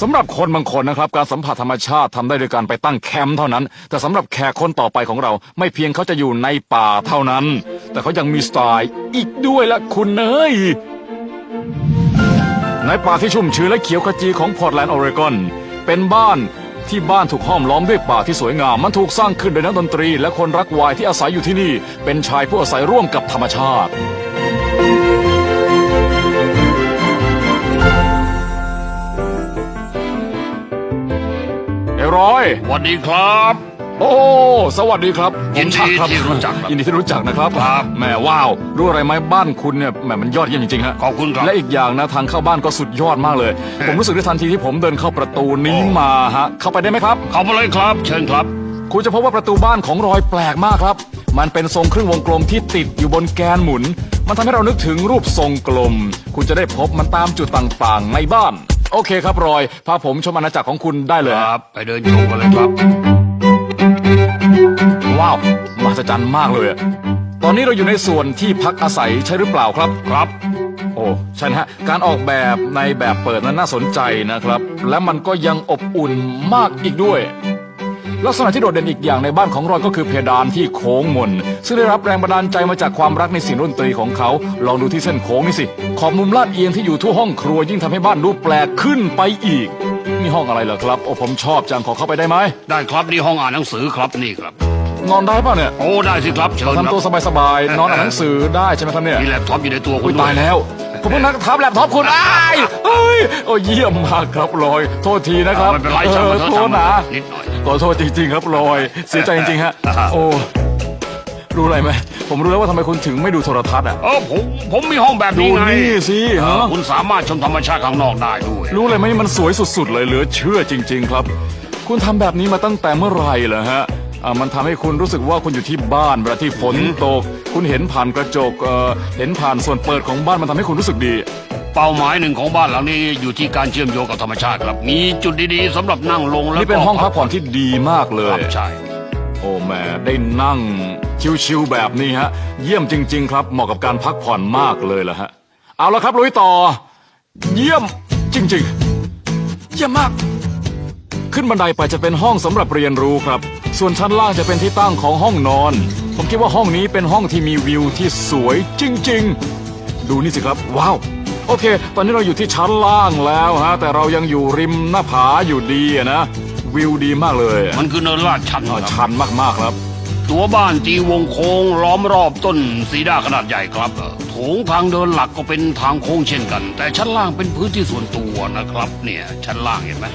สำหรับคนบางคนนะครับ การสัมผัสธรรมชาติทำได้โดยการไปตั้งแคมป์เท่านั้น แต่สำหรับแขกคนต่อไปของเรา ไม่เพียงเขาจะอยู่ในป่าเท่านั้น แต่เขายังมีสไตล์อีกด้วยละคุณเอ้ยในป่าที่ชุ่มชื้นและเขียวขจีของพอร์ตแลนด์โอเรกอนเป็นบ้านที่บ้านถูกห้อมล้อมด้วยป่าที่สวยงาม มันถูกสร้างขึ้นโดยนักดนตรี และคนรักวน์ที่อาศัยอยู่ที่นี่ เป็นชายผู้อาศัยร่วมกับธรรมชาติ สวัสดีครับ โอ้ สวัสดีครับยินดีผมชักที่รู้จักครับยินดีที่รู้จักนะครับครับ แหมว้าวรู้อะไรไหมบ้านคุณเนี่ยแหมมันยอดเยี่ยมจริงๆฮะขอบคุณครับ และอีกอย่างนะทางเข้าบ้านก็สุดยอดมากเลย ผมรู้สึกได้ทันทีที่ผมเดินเข้าประตูนี้มาฮะเข้าไปได้ไหมครับ เข้ามาเลยครับ เชิญครับ คุณจะพบว่าประตูบ้านของรอยแปลกมากครับ มันเป็นทรงครึ่งวงกลมที่ติดอยู่บนแกนหมุน มันทำให้เรานึกถึงรูปทรงกลม คุณจะได้พบมันตามจุดต่างๆในบ้าน โอเคครับรอย พาผมชมอาณาจักรของคุณได้เลยคฮะรับ ไปเดินชมกันเลยครับ ว้าวมหัศจรรย์มากเลยอะตอนนี้เราอยู่ในส่วนที่พักอาศัยใช่หรือเปล่าครับ ครับ โอ้ใช่นะฮะ การออกแบบในแบบเปิดนั้นน่าสนใจนะครับ และมันก็ยังอบอุ่นมากอีกด้วย ลักษณะที่โดดเด่นอีกอย่างในบ้านของรอยก็คือเพดานที่โค้งมน ซึ่งได้รับแรงบันดาลใจมาจากความรักในเสียงดนตรีของเขา ลองดูที่เส้นโค้งนี่สิ ขอบมุมลาดเอียงที่อยู่ทั่วห้องครัวยิ่งทำให้บ้านดูแปลกขึ้นไปอีก นี่ห้องอะไรเหรอครับโอ้ผมชอบจังขอเข้าไปได้ไหม ได้ครับนี่ห้องอ่านหนังสือครับนี่ครับ นอนได้ป่ะเนี่ย โอ้ได้สิครับเชิญครัทำตัวสบายๆนอนอ่านหนังสือได้ใช่ไหมครับเนี่ยมีแล็ปท็อปอยู่ในตัวคุอุ้ณยด้วตายแล้วผมเพิ่งนักทับแล็ปท็อปคุณอ้ายเอ้ยโอ้ยเยี่ยมมากครับลอย โทษทีนะครับไม่เป็นไรช่างมันเถอะโทช่าษงมันนะนิดหน่อย ขอโทษจริง ๆ ครับลอย เสียใจจริงๆฮะ โอ้ รู้อะไรไหม ผมรู้แล้วว่าทำไมคุณถึงไม่ดูโทรทัศน์อะ เออผมผมมีห้องแบบดูนี้ไงนี่สิเอฮะ อคุณสามารถชมธรรมชาติข้างนอกได้ด้วย รู้เลยไหมนี่มันสวยสุด ๆ เลยเหลือเชื่อจริง ๆ ครับ คุณทำแบบนี้มาตั้งแต่เมื่อไหร่เหรอฮะอ่ามันทำให้คุณรู้สึกว่าคุณอยู่ที่บ้านเวลาที่ฝนตก คุณเห็นผ่านกระจกเอ่อเห็นผ่านส่วนเปิดของบ้านมันทำให้คุณรู้สึกดี เป้าหมายหนึ่งของบ้านหลังนี้อยู่ที่การเชื่อมโยงกับธรรมชาติครับ มีจุดดีๆสำหรับนั่งลงแล้วนี่เป็นห้องพักผ่อนที่ดีมากเลคยรับใช่ โอ้แหม่ได้นั่งชิวๆแบบนี้ฮะ เยี่ยมจริง ๆ ครับ เหมาะกับการพักผ่อนมากเลยละฮะ เอาละครับลุยต่อ เยี่ยมจริง ๆ เยี่ยมมาก ขึ้นบันไดไปจะเป็นห้องสำหรับเรียนรู้ครับ ส่วนชั้นล่างจะเป็นที่ตั้งของห้องนอน ผมคิดว่าห้องนี้เป็นห้องที่มีวิวที่สวยจริง ๆ ดูนี่สิครับ ว้าว โอเค ตอนนี้เราอยู่ที่ชั้นล่างแล้วฮะ แต่เรายังอยู่ริมหน้าผาอยู่ดีอะนะ วิวดีมากเลยอะมันคือเนินลาดชันอ่าครับชันมากๆครับ ตัวบ้านตีวงโค้งล้อมรอบต้นซีดาขนาดใหญ่ครับเอ่อโถงทางเดินหลักก็เป็นทางโค้งเช่นกัน แต่ชั้นล่างเป็นพื้นที่ส่วนตัวนะครับ เนี่ยชั้นล่างเห็นไหม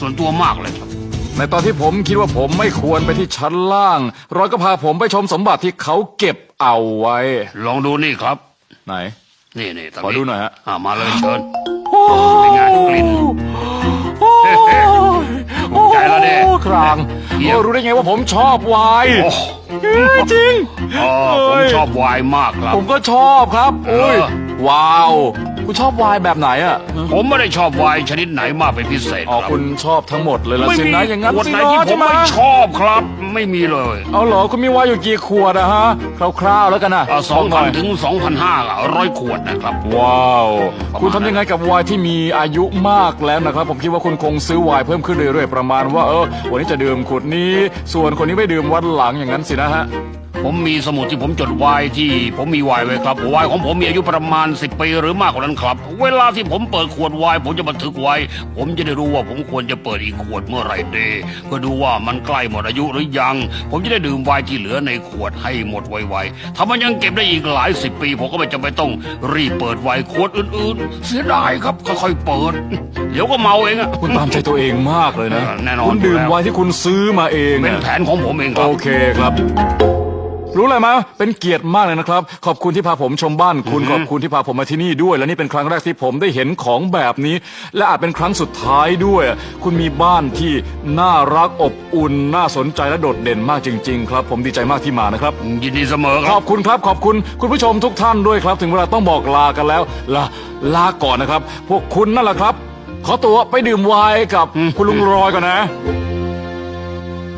ส่วนตัวมากเลยครับ ในตอนที่ผมคิดว่าผมไม่ควรไปที่ชั้นล่าง รอยก็พาผมไปชมสมบัติที่เขาเก็บเอาไว้ ลองดูนี่ครับ ไหน นี่นี่ตรงขอนี้ดูหน่อยฮะ อ่ามาเลยเชิญเป็นไงกลิ่น โอ้ใจแล้วดิครางเยี่ยม โอ้รู้ได้ไงว่าผมชอบไวน์โอ้เอ้ยจริงอ๋อผมชอบไวน์มากครับ ผมก็ชอบครับโอ้ยเออ ว้าว คุณชอบไวน์แบบไหนอะผมไม่ได้ชอบไวน์ชนิดไหนมากเป็นพิเศษอ๋อครับคุณชอบทั้งหมดเลยละไม่สิมีนะอย่างนั้นขวดสิไหนเนาะที่ผใช่มไหมไม่ชอบครับ ไม่มีเลยเอาเหรอคุณมีไวน์อยู่กี่ขวดอะฮะคร่าวๆแล้วกันนะสองบกหพัน่นยถึงสองพันห้าร้อยขวดนะครับ ว้าว ประมาณ คุณทำยังไงกับไวน์ที่มีอายุมากแล้วนะครับ ผมคิดว่าคุณคงซื้อไวน์เพิ่มขึ้นเรื่อยๆประมาณว่าเออวันนี้จะดื่มขวดนี้ ส่วนคนนี้ไม่ดื่มวันหลังอย่างนั้นสินะฮะ ผมมีสมุดที่ผมจดไวน์ที่ ผมมีไวน์ไว้ครับไวน์ของผมมีอายุประมาณ 10ปีหรือมากกว่านั้นครับ เวลาที่ผมเปิดขวดไวน์ผมจะบันทึกไว้ ผมจะได้รู้ว่าผมควรจะเปิดอีกขวดเมื่อไหร่ดีเพื่อดูว่ามันใกล้หมดอายุหรือยัง ผมจะได้ดื่มไวน์ที่เหลือในขวดให้หมดไวๆถ้ามันยังเก็บได้อีกหลายสิบปี ผมก็ไม่จำเป็นต้องรีบเปิดไวน์ขวดอื่นๆ เสียดายครับค่อยๆเปิด เดี๋ยวก็เมาเองอะ คุณตามใจตัวเองมากเลยนะ เออแน่นอนคุณดื่มอยู่แล้ว ไวน์ที่คุณซื้อมาเองเป็นอะแผนของผมเองครัโอบ เคครับ รู้อะไรไหมเป็นเกียรติมากเลยนะครับ ขอบคุณที่พาผมชมบ้านคุณ ขอบคุณที่พาผมมาที่นี่ด้วย และนี่เป็นครั้งแรกที่ผมได้เห็นของแบบนี้ และอาจเป็นครั้งสุดท้ายด้วย คุณมีบ้านที่น่ารักอบอุ่น น่าสนใจและโดดเด่นมากจริง ๆ ครับ ผมดีใจมากที่มานะครับ ยินดีเสมอคขรัอบบคุณครับ ขอบคุณคุณผู้ชมทุกท่านด้วยครับ ถึงเวลาต้องบอกลากันแล้วลาลาก่อนนะครับ พวกคุณนั่นแหละครับ ขอตัวไปดื่มไวน์กับคุณลุงรอยก่อนนะ